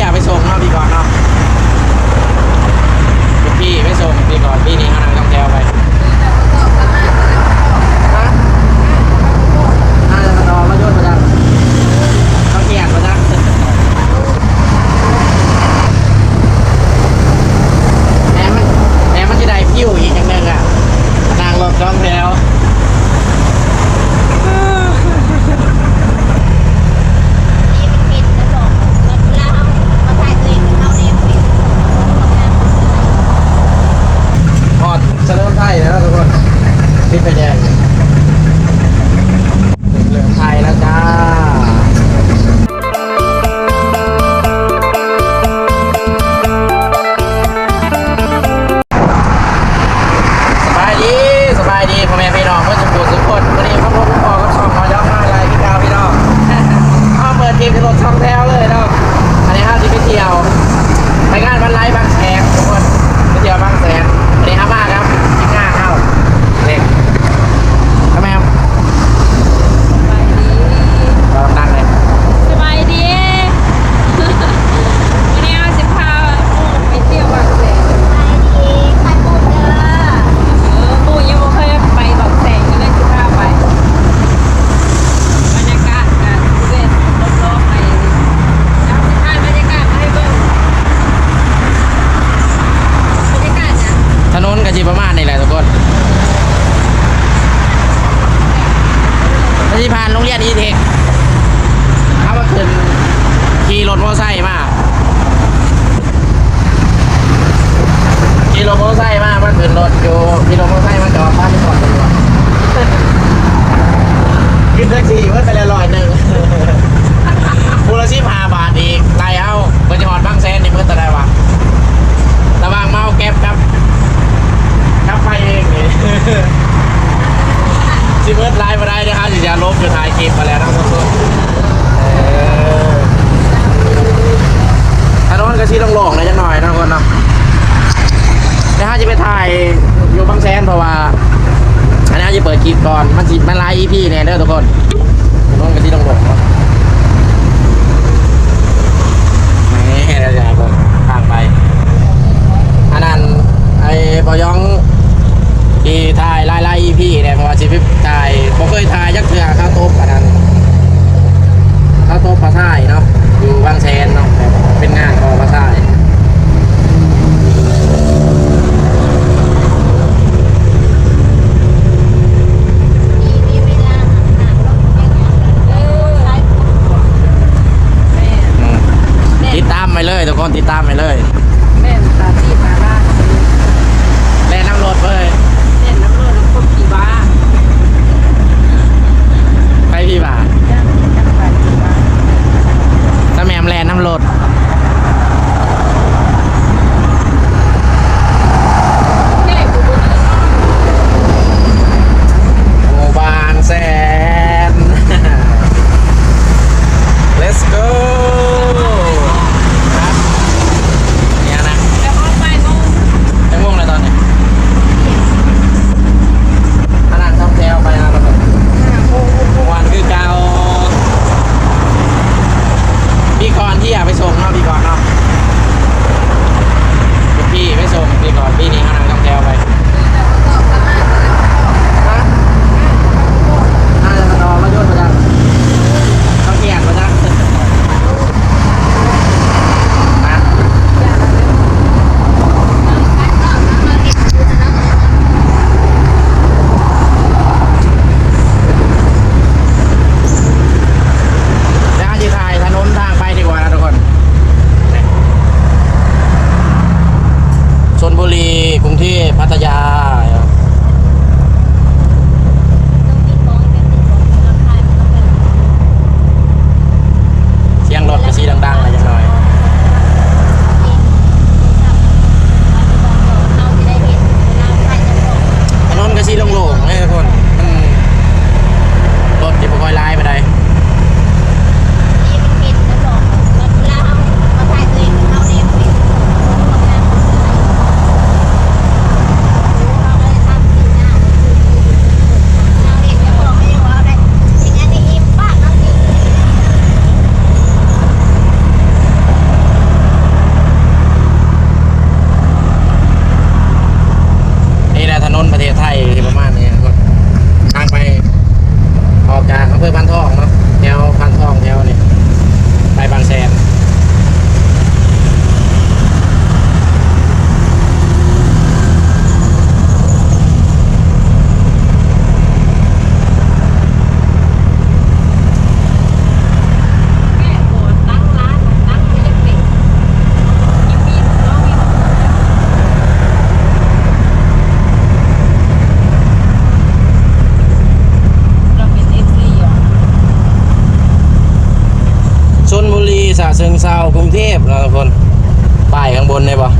ยไปส่งเราดีกว่านเนาะ แท็กซี่เพิ่นไปละร้อยหนึ่งผู้ละสิบหาบาทอีกไตเอาเพิ่นจะหอดบางแซนนี่เมื่อตะได้วะระวังเมาเก็บครับครับไฟเองนี่สิเมื่อไลฟ์มาได้นะครับสิจะลบอยู่ท้ายคลิปมาแล้วนะครับทุกถนนกระชี้ลงหลงนะจังหน่อยนะทุกคนเนาะแต่ถ้าจะไปถ่ายอยู่บางแซนเพราะว่า จะเปิดคลิปก่อน มันสิมันไล่พี่แน่เด้อทุกคนน้องกันที่ต้องบอกแหมเราจะบอกทางไป อันนั้น ไอ้ยองที่ทายไล่ไล่พี่เนี่ยเพราะว่าชีวิตถ่ายผมเคยทายยักษ์เถื่อข้าวต้มอันนั้น ซากรุงเทพเราคนป้ายข้างบนเลยปะ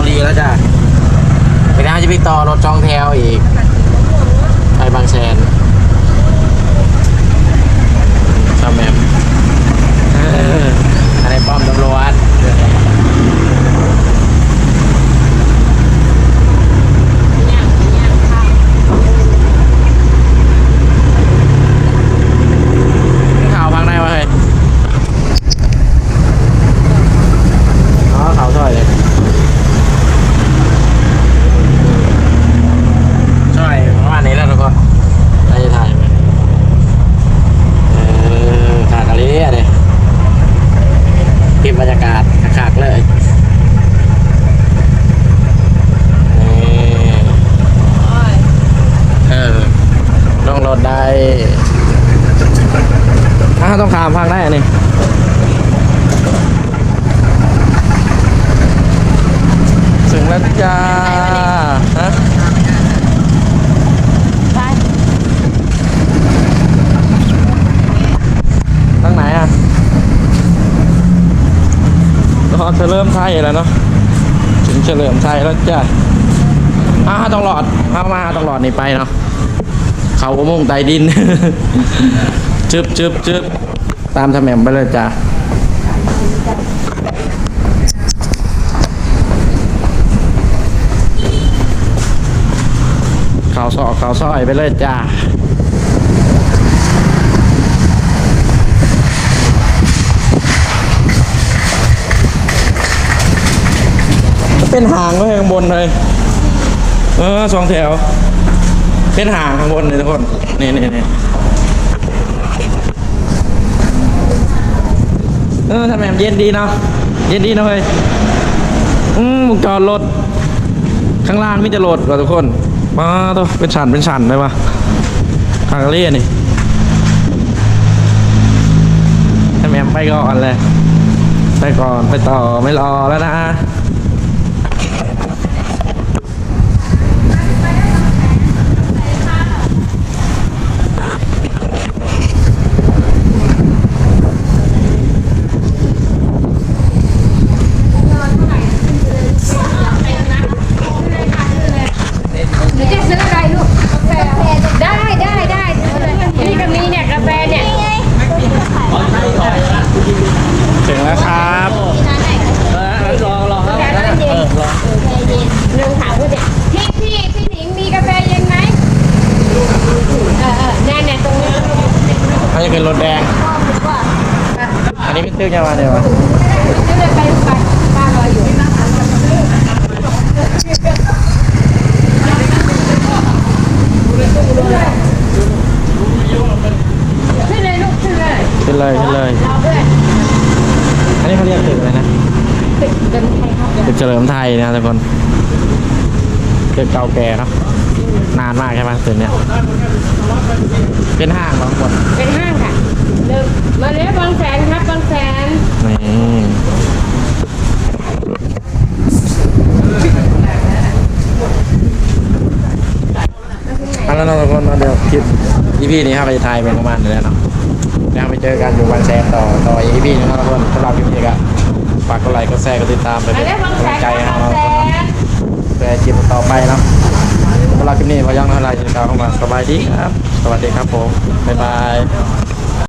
บุรีแล้วจ้ะไปน้ำจะไปต่อรถจองแถวอีก ไปบางแสนทำบแมมอะไรป้อมตำรวจ ต้องขามพังได้อันี่ถึงแล้วจ้าฮะทางไหนอะรอเฉลิมไทยแล้วเนาะถึงเฉลิมไทยแล้วจ้าอ้าต้องหลอดข้ามาต้องหลอดนี่ไปเนาะเขาก็มุ่งใต้ดิน chớp chớp chớp ตามทำแหม่ไปเลยจ้ะข่าวซอกข่าวซอยไปเลยจ้าเป็นหางไว้ข้างบนเลย เออสองแถว เป็นหางข้างบนเลยทุกคน นี่นี่นี่ เออทำาแหมเย็นดีเนาะเย็นดีนะเฮ้ยอืมวงจรรถข้างล่างไม่จะโหลดว่ะทุกคนมาตัวเป็นฉันเป็นฉันได้ปะทางเลี่ยนี่ทำาแหมไปก่อนเลยไปก่อนไปต่อไม่รอแล้วนะ อันนี้พี่ตึ้งจะมาเดี๋ยวะจะเลยไปไปป้ารออยู่ขึ้นเลยลูกขึ้นเลยขึ้นเลยขึ้นเลยรอด้วยอันนี้เขาเรียกตึกอะไรนะตึกเดินไทยครับตึกเฉลิมไทยนะทุกคนตึกเก่าแก่เนาะนานมากใช่ไหมตึกเนี้ยเป็นห้างบางคนเป็นห้างค่ะ เริ่มมาแล้วบางแสนครับบางแสนนี่เอาแล้วเราทุกคนเดี๋ยวคลิป EP นี้ครับไปถ่ายเป็นประมาณนี้แล้วเนาะแล้วไปเจอกันอยู่วันแซมต่อต่อ EP นึงนะครับทุกคนสำหรับคลิปนี้ก็ฝากกดไลค์กดแชร์กดติดตามไปเป็นกำลังใจให้เราแสนเพื่คลิปต่อไปนะสำหรับคลิปนี้พอยังเท่าไรจะกล่าเข้ามาสบายดีครับ สวัสดีครับผม บ๊ายบาย